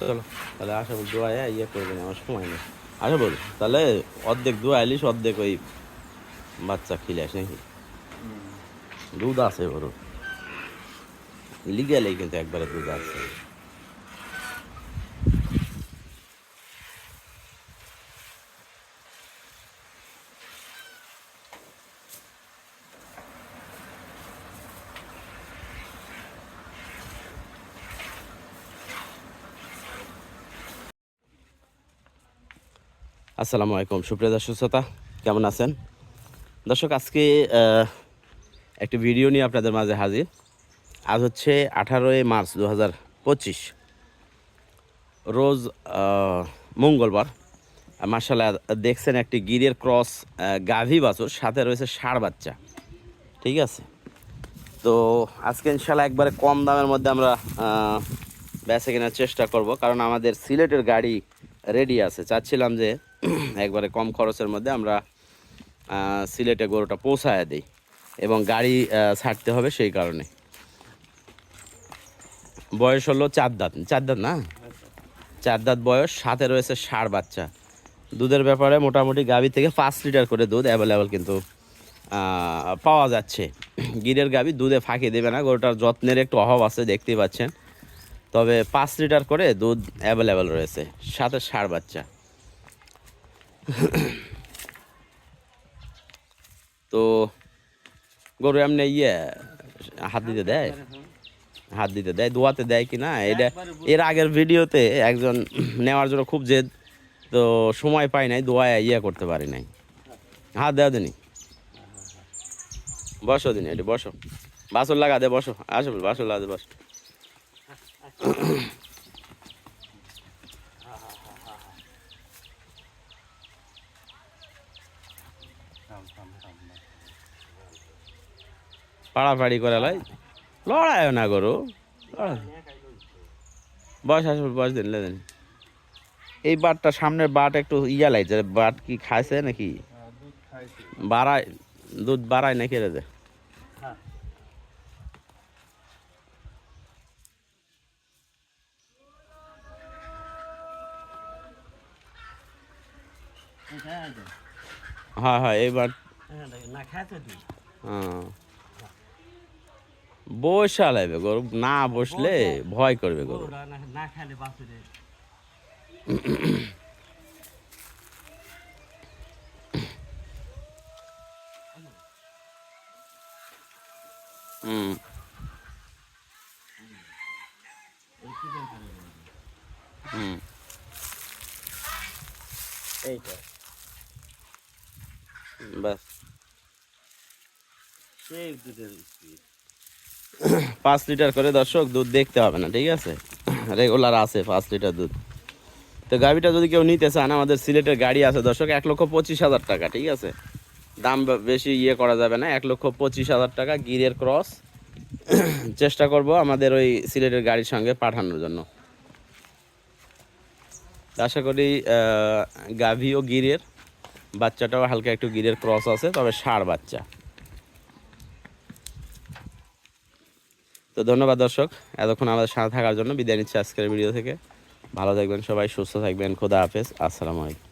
চলো তাহলে আশা বল দোয়া ইয়ে করবেন আমার সময় নেই। আশা বল তাহলে অর্ধেক দোয়া এলিস অর্ধেক ওই বাচ্চা খিলাস নাকি? দুধ আছে বড় লিগালেই কিন্তু একবারে দুধ আছে। আসসালামু আলাইকুম। সুপ্রিয় দর্শক শ্রোতা, কেমন আছেন? দর্শক, আজকে একটি ভিডিও নিয়ে আপনাদের মাঝে হাজির। আজ হচ্ছে আঠারোই মার্চ দু পঁচিশ। রোজ মঙ্গলবার। মার্শাল্লাহ দেখছেন একটি গিরের ক্রস গাভী বাছুর, সাথে রয়েছে ষাঁড় বাচ্চা। ঠিক আছে? তো আজকে ইনশাল্লাহ একবারে কম দামের মধ্যে আমরা বেচা কেনার চেষ্টা করব। কারণ আমাদের সিলেটের গাড়ি রেডি আছে। চাচ্ছিলাম যে একবারে কম খরচের মধ্যে আমরা সিলেটে গরুটা পৌঁছায় দিই এবং গাড়ি ছাড়তে হবে সেই কারণে। বয়স হলো চার দাঁত। চার দাঁত না? চার দাঁত বয়স, সাথে রয়েছে ষাঁড় বাচ্চা। দুধের ব্যাপারে মোটামুটি গাভী থেকে পাঁচ লিটার করে দুধ অ্যাভেলেবেল কিন্তু পাওয়া যাচ্ছে। গিরের গাভী দুধে ফাঁকি দেবে না, গরুটার যত্নের একটু অভাব আছে, দেখতেই পাচ্ছেন। তবে পাঁচ লিটার করে দুধ অ্যাভেলেবেল রয়েছে, সাথে ষাঁড় বাচ্চা। তো গরু এমনি ইয়ে হাত দিতে দেয়? হাত দিতে দেয়, দোয়াতে দেয় কি না? এটা এর আগের ভিডিওতে একজন নেওয়ার জন্য খুব জেদ, তো সময় পাই নাই দোয়া ইয়ে করতে পারি নাই। হাত দেওয়া দিনি? বসো দিনি, এটি বসো। বাসর লাগা দে, বসো। আসো বাসর লাগা দে, বসো। পাড়াপাড়ি করে লাই লড়াইও না করো বয়স বস বয়স দিন, লে দিন। এই বাটটা সামনের বাট একটু ইয়া লাগছে, বাট কি খাইছে নাকি? বাড়ায়, দুধ বাড়ায় নাকি রে দে হ্যাঁ হ্যাঁ তুই হ্যাঁ। বসা লাগবে গরু না বসলে ভয় করবে গরু। না খাইলে হুম। হুম। এইটা। ব্যাস সেই দুধের স্পিড পাঁচ লিটার করে দর্শক দুধ দেখতে হবে না ঠিক আছে? রেগুলার আছে পাঁচ লিটার দুধ। তো গাড়িটা যদি কেউ নিতে চান আমাদের সিলেটের গাড়ি আছে দর্শক এক লক্ষ পঁচিশ হাজার টাকা ঠিক আছে? দাম বেশি ইয়ে করা যাবে না এক লক্ষ পঁচিশ হাজার টাকা গিরের ক্রস চেষ্টা করব আমাদের ওই সিলেটের গাড়ির সঙ্গে পাঠানোর জন্য। আশা করি গাভি ও গিরের বাচ্চাটাও হালকা একটু গিরের ক্রস আছে, তবে সার বাচ্চা। তো ধন্যবাদ দর্শক, এতক্ষণ আমাদের সাথে থাকার জন্য বিদায় নিচ্ছি আজকের ভিডিও থেকে। ভালো থাকবেন সবাই, সুস্থ থাকবেন, খোদা হাফেজ, আসসালামু আলাইকুম।